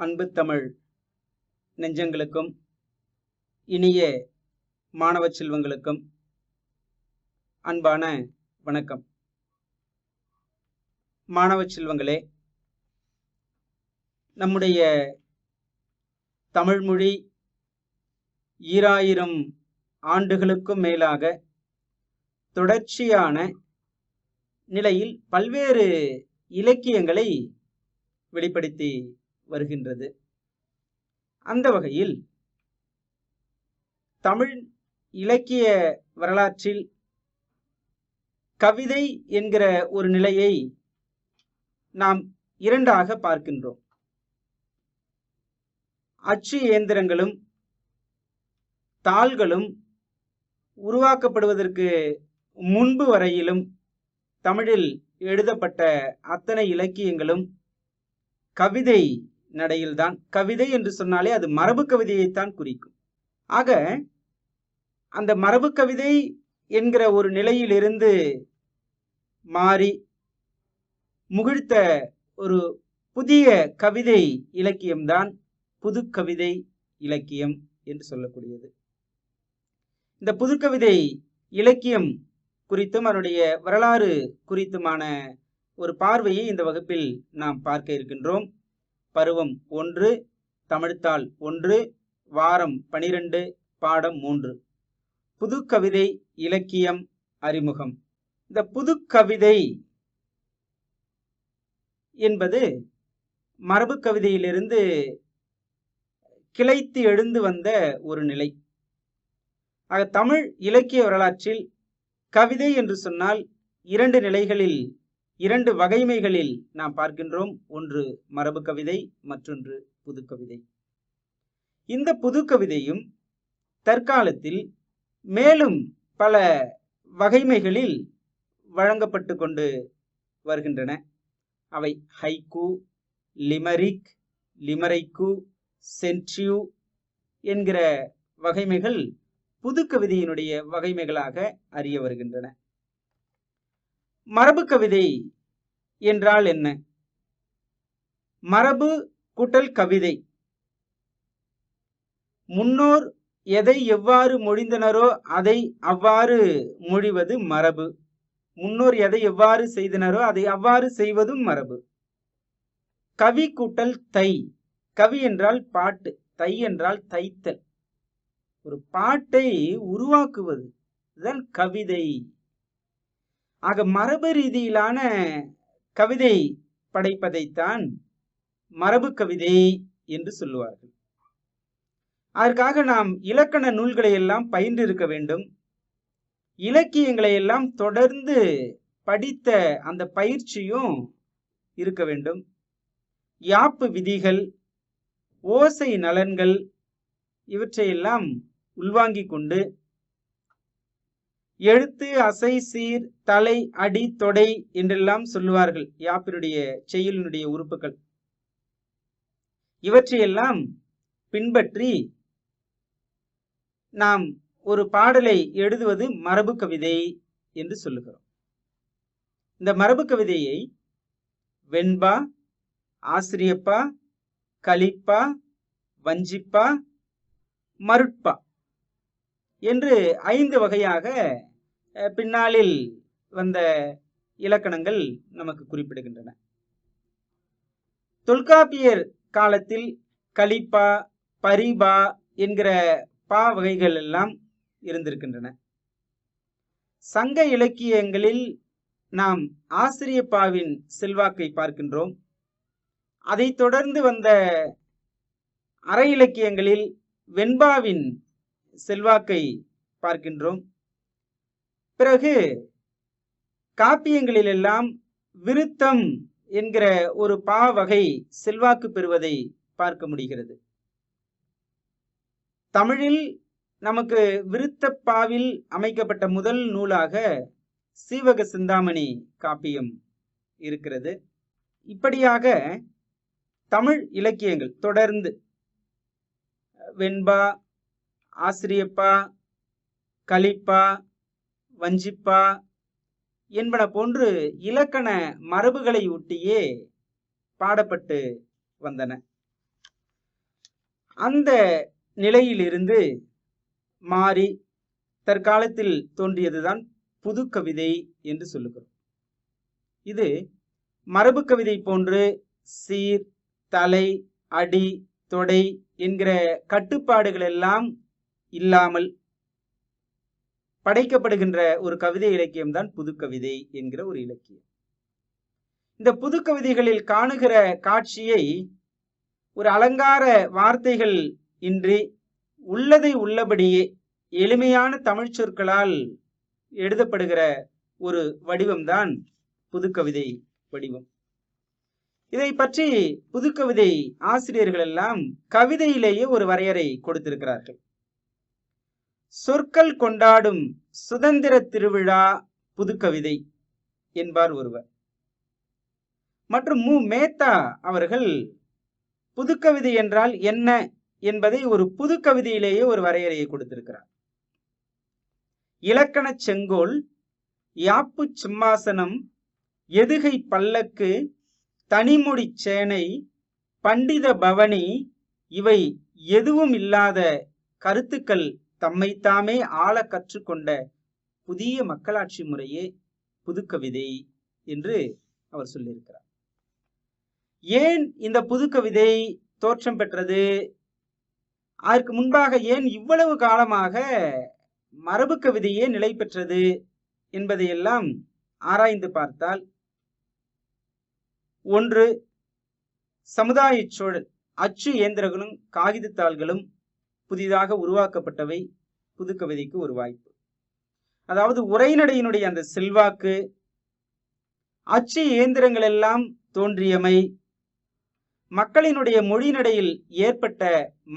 அன்பு தமிழ் நெஞ்சங்களுக்கும் இனிய மாணவ செல்வங்களுக்கும் அன்பான வணக்கம். மாணவ செல்வங்களே நம்முடைய தமிழ்மொழி ஈராயிரம் ஆண்டுகளுக்கும் மேலாக தொடர்ச்சியான நிலையில் பல்வேறு இலக்கியங்களை வெளிப்படுத்தி வருகின்றது. அந்த வகையில் தமிழ் இலக்கிய வரலாற்றில் கவிதை என்கிற ஒரு நிலையை நாம் இரண்டாக பார்க்கின்றோம். அச்சு இயந்திரங்களும் தாள்களும் உருவாக்கப்படுவதற்கு முன்பு வரையிலும் தமிழில் எழுதப்பட்ட அத்தனை இலக்கியங்களும் கவிதை நடையில்தான். கவிதை என்று சொன்னாலே அது மரபு கவிதையைத்தான் குறிக்கும். ஆக அந்த மரபு கவிதை என்கிற ஒரு நிலையிலிருந்து மாறி முகிழ்த்த ஒரு புதிய கவிதை இலக்கியம்தான் புது கவிதை இலக்கியம் என்று சொல்லக்கூடியது. இந்த புதுக்கவிதை இலக்கியம் குறித்தும் அதனுடைய வரலாறு குறித்துமான ஒரு பார்வையை இந்த வகுப்பில் நாம் பார்க்க இருக்கின்றோம். பருவம் ஒன்று தமிழ்த்தாள் ஒன்று வாரம் பனிரெண்டு பாடம் மூன்று. புதுக்கவிதை இலக்கியம் அறிமுகம். இந்த புதுக்கவிதை என்பது மரபு கவிதையிலிருந்து கிளைத்து எழுந்து வந்த ஒரு நிலை. ஆக தமிழ் இலக்கிய வரலாற்றில் கவிதை என்று சொன்னால் இரண்டு நிலைகளில் இரண்டு வகைமைகளில் நாம் பார்க்கின்றோம். ஒன்று மரபு கவிதை மற்றொன்று புதுக்கவிதை இந்த புதுக்கவிதையும் தற்காலத்தில் மேலும் பல வகைமைகளில் வழங்கப்பட்டு கொண்டு வருகின்றன. அவை ஹைக்கு லிமரிக் லிமரைக்கு சென்ட்ரியூ என்கிற வகைமைகள் புதுக்கவிதையினுடைய வகைமைகளாக அறிய வருகின்றன. மரபு கவிதை என்றால் என்ன? மரபு கூட்டல் கவிதை. முன்னோர் எதை எவ்வாறு மொழிந்தனரோ அதை அவ்வாறு மொழிவது மரபு. முன்னோர் எதை எவ்வாறு செய்தனரோ அதை அவ்வாறு செய்வதும் மரபு. கவி கூட்டல் தை. கவி என்றால் பாட்டு தை என்றால் தைத்தல். ஒரு பாட்டை உருவாக்குவது இதுதான் கவிதை. ஆக மரபு ரீதியிலான கவிதை படைப்பதைத்தான் மரபு கவிதை என்று சொல்லுவார்கள். அதற்காக நாம் இலக்கண நூல்களை எல்லாம் பயின்று இருக்க வேண்டும். இலக்கியங்களை எல்லாம் தொடர்ந்து படித்த அந்த பயிற்சியும் இருக்க வேண்டும். யாப்பு விதிகள் ஓசை நலன்கள் இவற்றையெல்லாம் உள்வாங்கிக் கொண்டு எழுத்து அசை சீர் தலை அடி தொடை என்றெல்லாம் சொல்லுவார்கள் யாப்பினுடைய செயலினுடைய உறுப்புகள். இவற்றையெல்லாம் பின்பற்றி நாம் ஒரு பாடலை எழுதுவது மரபு கவிதை என்று சொல்லுகிறோம். இந்த மரபு கவிதையை வெண்பா ஆசிரியப்பா கலிப்பா வஞ்சிப்பா மருட்பா என்று ஐந்து வகையாக பின்னாளில் வந்த இலக்கணங்கள் நமக்கு குறிப்பிடுகின்றன. தொல்காப்பியர் காலத்தில் கலிப்பா பரிபா என்கிற பா வகைகள் எல்லாம் இருந்திருக்கின்றன. சங்க இலக்கியங்களில் நாம் ஆசிரியப்பாவின் செல்வாக்கை பார்க்கின்றோம். அதைத் தொடர்ந்து வந்த அற இலக்கியங்களில் வெண்பாவின் செல்வாக்கை பார்க்கின்றோம். பிறகு காப்பியங்களிலெல்லாம் விருத்தம் என்கிற ஒரு பா வகை செல்வாக்கு பெறுவதை பார்க்க முடிகிறது. தமிழில் நமக்கு விருத்தப்பாவில் அமைக்கப்பட்ட முதல் நூலாக சீவக சிந்தாமணி காப்பியம் இருக்கிறது. இப்படியாக தமிழ் இலக்கியங்கள் தொடர்ந்து வெண்பா ஆசிரியப்பா கலிப்பா வஞ்சிப்பா என்பன போன்று இலக்கண மரபுகளை ஒட்டியே பாடப்பட்டு வந்தன. அந்த நிலையிலிருந்து மாறி தற்காலத்தில் தோன்றியதுதான் புது கவிதை என்று சொல்லுகிறோம். இது மரபு கவிதை போன்று சீர் தலை அடி தொடை என்கிற கட்டுப்பாடுகள் எல்லாம் இல்லாமல் படைக்கப்படுகின்ற ஒரு கவிதை இலக்கியம் தான் புது கவிதை என்கிற ஒரு இலக்கியம். இந்த புது கவிதைகளில் காணுகிற காட்சியை ஒரு அலங்கார வார்த்தைகள் இன்றி உள்ளதை உள்ளபடியே எளிமையான தமிழ் சொற்களால் எழுதப்படுகிற ஒரு வடிவம்தான் புதுக்கவிதை வடிவம். இதை பற்றி புதுக்கவிதை ஆசிரியர்கள் எல்லாம் கவிதையிலேயே ஒரு வரையறை கொடுத்திருக்கிறார்கள். சொற்கள் கொண்டாடும் சுதந்திர திருவிழா புதுக்கவிதை என்பார் ஒருவர். மற்றும் மு. மேத்தா அவர்கள் புதுக்கவிதை என்றால் என்ன என்பதை ஒரு புது கவிதையிலேயே ஒரு வரையறையை கொடுத்திருக்கிறார். இலக்கண செங்கோல் யாப்பு சிம்மாசனம் எதுகை பல்லக்கு தனிமொழி சேனை பண்டித பவனி இவை எதுவும் இல்லாத கருத்துக்கள் தம்மைத்தாமே ஆள கற்றுக்கொண்ட புதிய மக்களாட்சி முறையே புதுக்கவிதை என்று அவர் சொல்லியிருக்கிறார். ஏன் இந்த புதுக்கவிதை தோற்றம் பெற்றது? அதற்கு முன்பாக ஏன் இவ்வளவு காலமாக மரபு கவிதையே நிலை பெற்றது என்பதையெல்லாம் ஆராய்ந்து பார்த்தால் ஒன்று சமுதாய சூழல் அச்சு இயந்திரங்களும் காகிதத்தாள்களும் புதிதாக உருவாக்கப்பட்டவை புதுக்கவிதைக்கு ஒரு வாய்ப்பு. அதாவது உரைநடையினுடைய அந்த செல்வாக்கு அச்சு இயந்திரங்கள் எல்லாம் தோன்றியமை மக்களினுடைய மொழிநடையில் ஏற்பட்ட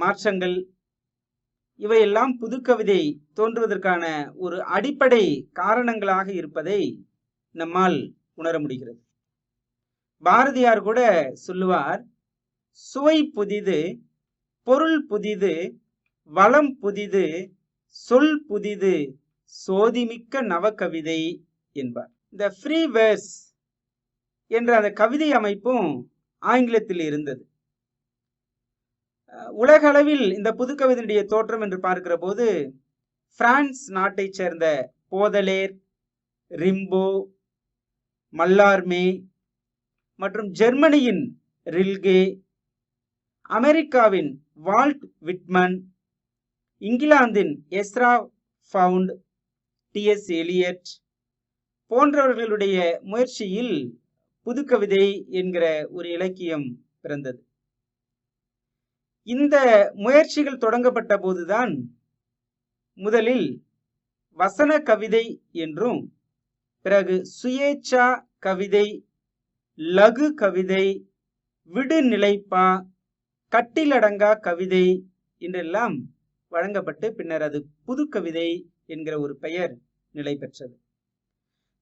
மாற்றங்கள் இவையெல்லாம் புதுக்கவிதை தோன்றுவதற்கான ஒரு அடிப்படை காரணங்களாக இருப்பதை நம்மால் உணர முடிகிறது. பாரதியார் கூட சொல்லுவார் சுவை புதிது பொருள் புதிது வளம் புதிது சொல் புதிது சோதிமிக்க நவகவிதை என்பார். இந்த ஃப்ரீ வேர்ஸ் என்ற அந்த கவிதை அமைப்பும் ஆங்கிலத்தில் இருந்தது. உலகளவில் இந்த புதுக்கவிதையுடைய தோற்றம் என்று பார்க்கிற போது பிரான்ஸ் நாட்டைச் சேர்ந்த போதலேர் ரிம்போ மல்லார்மே மற்றும் ஜெர்மனியின் ரில்கே அமெரிக்காவின் வால்ட் விட்மன் இங்கிலாந்தின் Ezra Pound T S Eliot போன்றவர்களுடைய முயற்சியில் புதுக்கவிதை என்கிற ஒரு இலக்கியம் பிறந்தது. இந்த முயற்சிகள் தொடங்கப்பட்ட போதுதான் முதலில் வசன கவிதை என்றும் பிறகு சுயேச்சா கவிதை லகு கவிதை விடுநிலைப்பா கட்டிலடங்கா கவிதை என்றெல்லாம் வழங்கப்பட்டு பின்னர் அது புதுக்கவிதை என்கிற ஒரு பெயர் நிலை பெற்றது.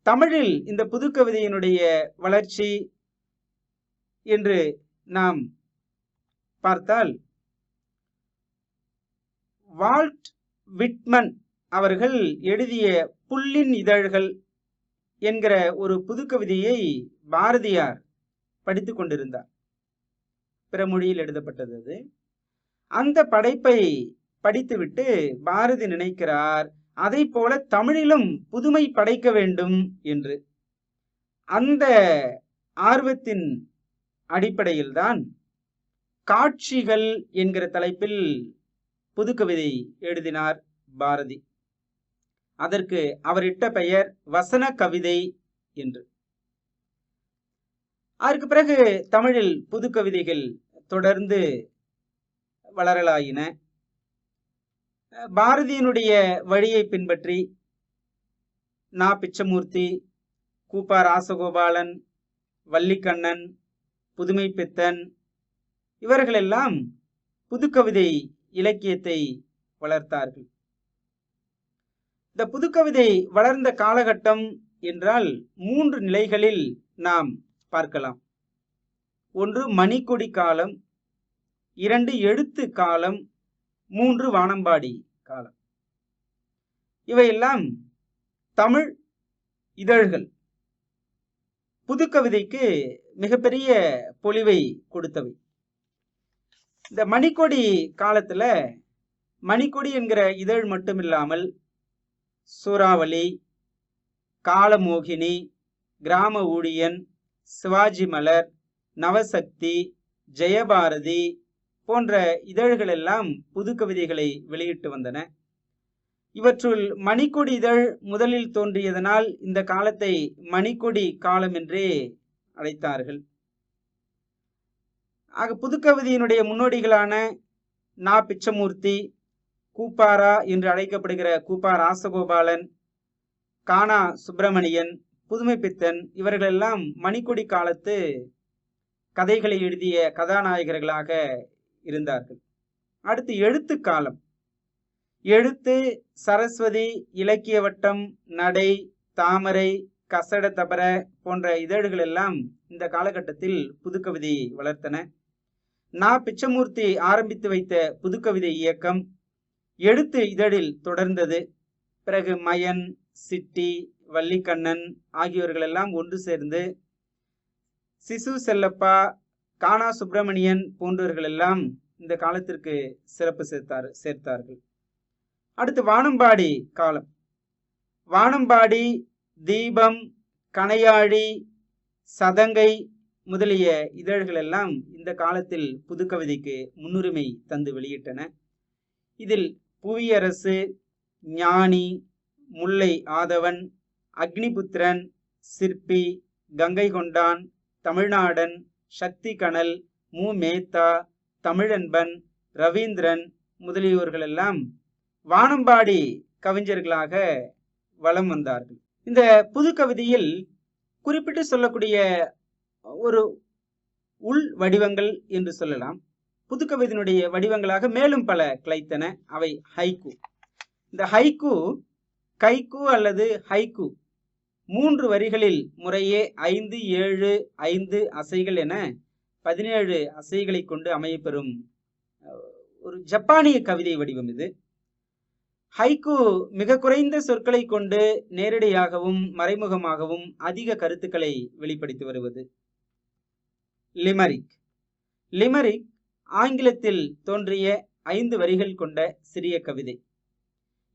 தமிழில் இந்த புதுக்கவிதையினுடைய வளர்ச்சி என்று நாம் பார்த்தால் வால்ட் விட்மன் அவர்கள் எழுதிய புல்லின் இதழ்கள் என்கிற ஒரு புதுக்கவிதையை பாரதியார் படித்து கொண்டிருந்தார். பிற மொழியில் எழுதப்பட்டது அது. அந்த படைப்பை படித்துவிட்டு பாரதி நினைக்கிறார் அதை போல தமிழிலும் புதுமை படைக்க வேண்டும் என்று. அந்த ஆர்வத்தின் அடிப்படையில்தான் காட்சிகள் என்கிற தலைப்பில் புதுக்கவிதை எழுதினார் பாரதி. அதற்கு அவரிட்ட பெயர் வசன கவிதை என்று. அதற்கு பிறகு தமிழில் புது கவிதைகள் தொடர்ந்து வளரலாயின. பாரதியினுடைய வழியை பின்பற்றி நா. பிச்சமூர்த்தி கூப்பா ராசகோபாலன் வள்ளிக்கண்ணன் புதுமை பித்தன் இவர்களெல்லாம் புதுக்கவிதை இலக்கியத்தை வளர்த்தார்கள். இந்த புதுக்கவிதை வளர்ந்த காலகட்டம் என்றால் மூன்று நிலைகளில் நாம் பார்க்கலாம். ஒன்று மணிக்கொடி காலம் இரண்டு எழுத்து காலம் மூன்று வானம்பாடி காலம். இவையெல்லாம் தமிழ் இதழ்கள். புதுக்கவிதைக்கு மிகப்பெரிய பொலிவை கொடுத்தவை. இந்த மணிக்கொடி காலத்துல மணிக்கொடி என்கிற இதழ் மட்டுமில்லாமல் சூறாவளி காலமோகினி கிராம ஊழியன் சிவாஜி மலர் நவசக்தி ஜெயபாரதி போன்ற இதழ்கள் எல்லாம் புது கவிதைகளை வெளியிட்டு வந்தன. இவற்றுள் மணிக்கொடி இதழ் முதலில் தோன்றியதனால் இந்த காலத்தை மணிக்கொடி காலம் என்றே அழைத்தார்கள். ஆக புதுக்கவிதையினுடைய முன்னோடிகளான நா. பிச்சமூர்த்தி கூப்பாரா என்று அழைக்கப்படுகிற கூப்பா ராசகோபாலன் கானா சுப்பிரமணியன் புதுமைப்பித்தன் இவர்களெல்லாம் மணிக்கொடி காலத்து கதைகளை எழுதிய கதாநாயகர்களாக இருந்தார்கள். அடுத்து எழுத்து காலம். எழுத்து சரஸ்வதி இலக்கிய வட்டம் நடை தாமரை கசட தபர போன்ற இதழ்கள் எல்லாம் இந்த காலகட்டத்தில் புதுக்கவிதையை வளர்த்தன. நா. பிச்சமூர்த்தி ஆரம்பித்து வைத்த புதுக்கவிதை இயக்கம் எழுத்து இதழில் தொடர்ந்தது. பிறகு மயன் சிட்டி வள்ளிக்கண்ணன் ஆகியோர்கள் எல்லாம் ஒன்று சேர்ந்து சிசு செல்லப்பா கானா சுப்பிரமணியன் போன்றவர்கள் எல்லாம் இந்த காலத்திற்கு சிறப்பு சேர்த்தார் சேர்த்தார்கள். அடுத்து வானம்பாடி காலம். வானம்பாடி தீபம் கணையாழி சதங்கை முதலிய இதழ்கள் எல்லாம் இந்த காலத்தில் புதுக்கவிதைக்கு முன்னுரிமை தந்து வெளியிட்டன. இதில் புவியரசு ஞானி முல்லை ஆதவன் அக்னிபுத்திரன் சிற்பி கங்கை கொண்டான் தமிழ்நாடன் சக்தி கணல் மு. மேத்தா தமிழன்பன் ரவீந்திரன் முதலியோர்களெல்லாம் வானம்பாடி கவிஞர்களாக வலம் வந்தார்கள். இந்த புது கவிதையில் குறிப்பிட்டு சொல்லக்கூடிய ஒரு உள் வடிவங்கள் என்று சொல்லலாம். புது கவிதையினுடைய வடிவங்களாக மேலும் பல கிளைத்தன. அவை ஹைக்கு. இந்த ஹைக்கு கைக்கு அல்லது ஹைக்கு மூன்று வரிகளில் முறையே ஐந்து ஏழு ஐந்து அசைகள் என பதினேழு அசைகளை கொண்டு அமையப்பெறும் ஒரு ஜப்பானிய கவிதை வடிவம் இது. ஹைக்கு மிக குறைந்த சொற்களை கொண்டு நேரடியாகவும் மறைமுகமாகவும் அதிக கருத்துக்களை வெளிப்படுத்தி வருவது. லிமரிக். லிமரிக் ஆங்கிலத்தில் தோன்றிய ஐந்து வரிகள் கொண்ட சிறிய கவிதை.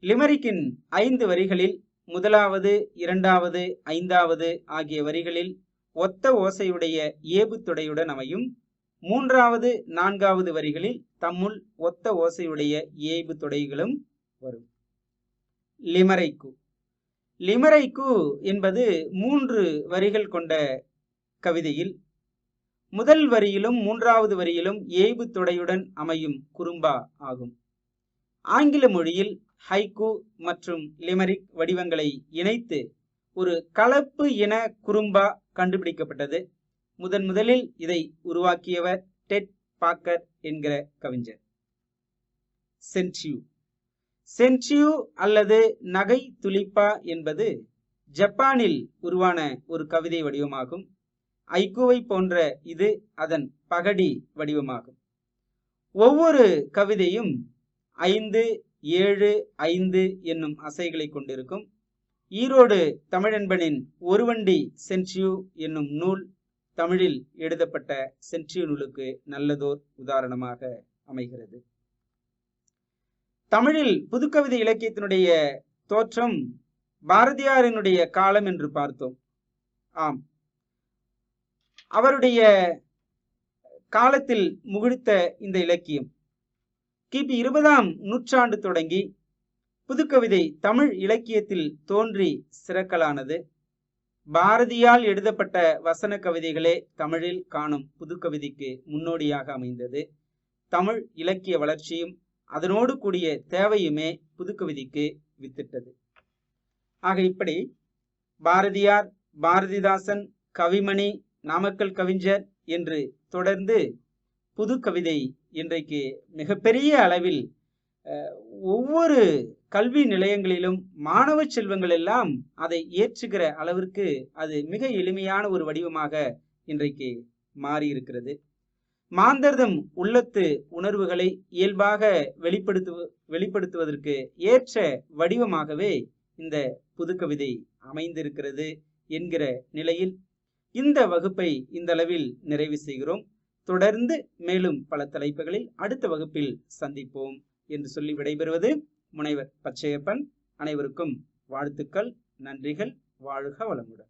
லிமரிக்கின் ஐந்து வரிகளில் முதலாவது இரண்டாவது ஐந்தாவது ஆகிய வரிகளில் ஒத்த ஓசையுடைய ஏபுத்தொடையுடன் அமையும். மூன்றாவது நான்காவது வரிகளில் தம்முள் ஒத்த ஓசையுடைய ஏய்பு தொடைகளும் வரும். லிமரைக்கு. லிமரைக்கு என்பது மூன்று வரிகள் கொண்ட கவிதையில் முதல் வரியிலும் மூன்றாவது வரியிலும் ஏய்பு தொடையுடன் அமையும் குறும்பா ஆகும். ஆங்கில மொழியில் ஹைக்கு மற்றும் லிமரிக் வடிவங்களை இணைத்து ஒரு கலப்பு இன குறும்பா கண்டுபிடிக்கப்பட்டது. முதன் முதலில் இதை உருவாக்கியவர் டெட் பாக்கர் என்கிற கவிஞர். சென்ட்யூ சென்சியூ அல்லது நகை துளிப்பா என்பது ஜப்பானில் உருவான ஒரு கவிதை வடிவமாகும். ஐக்குவை போன்ற இது அதன் பகடி வடிவமாகும். ஒவ்வொரு கவிதையும் ஐந்து ஏழு ஐந்து என்னும் அசைகளை கொண்டிருக்கும். ஈரோடு தமிழன்பனின் ஒருவண்டி சென்ட்யூ என்னும் நூல் தமிழில் எழுதப்பட்ட சென்ட்யூ நூலுக்கு நல்லதோர் உதாரணமாக அமைகிறது. தமிழில் புதுக்கவிதை இலக்கியத்தினுடைய தோற்றம் பாரதியாரினுடைய காலம் என்று பார்த்தோம். ஆம். அவருடைய காலத்தில் முகிழ்த்த இந்த இலக்கியம். கிபி இருபதாம் நூற்றாண்டு தொடங்கி புதுக்கவிதை தமிழ் இலக்கியத்தில் தோன்றி சிறக்கலானது. பாரதியால் எழுதப்பட்ட வசன கவிதைகளே தமிழில் காணும் புதுக்கவிதைக்கு முன்னோடியாக அமைந்தது. தமிழ் இலக்கிய வளர்ச்சியும் அதனோடு கூடிய தேவையுமே புதுக்கவிதைக்கு வித்திட்டது. ஆக இப்படி பாரதியார் பாரதிதாசன் கவிமணி நாமக்கல் கவிஞர் என்று தொடர்ந்து புது கவிதை இன்றைக்கு மிகப்பெரிய அளவில் ஒவ்வொரு கல்வி நிலையங்களிலும் மாணவ செல்வங்கள் எல்லாம் அதை ஏற்றுகிற அளவிற்கு அது மிக எளிமையான ஒரு வடிவமாக இன்றைக்கு மாறியிருக்கிறது. மாந்தர்தம் உள்ளத்து உணர்வுகளை இயல்பாக வெளிப்படுத்து வெளிப்படுத்துவதற்கு ஏற்ற வடிவமாகவே இந்த புதுக்கவிதை அமைந்திருக்கிறது என்கிற நிலையில் இந்த வகுப்பை இந்த அளவில் நிறைவு செய்கிறோம். தொடர்ந்து மேலும் பல தலைப்புகளில் அடுத்த வகுப்பில் சந்திப்போம் என்று சொல்லி விடைபெறுவது முனைவர் பச்சையப்பன். அனைவருக்கும் வாழ்த்துக்கள் நன்றிகள் வாழ்க வளமுடன்.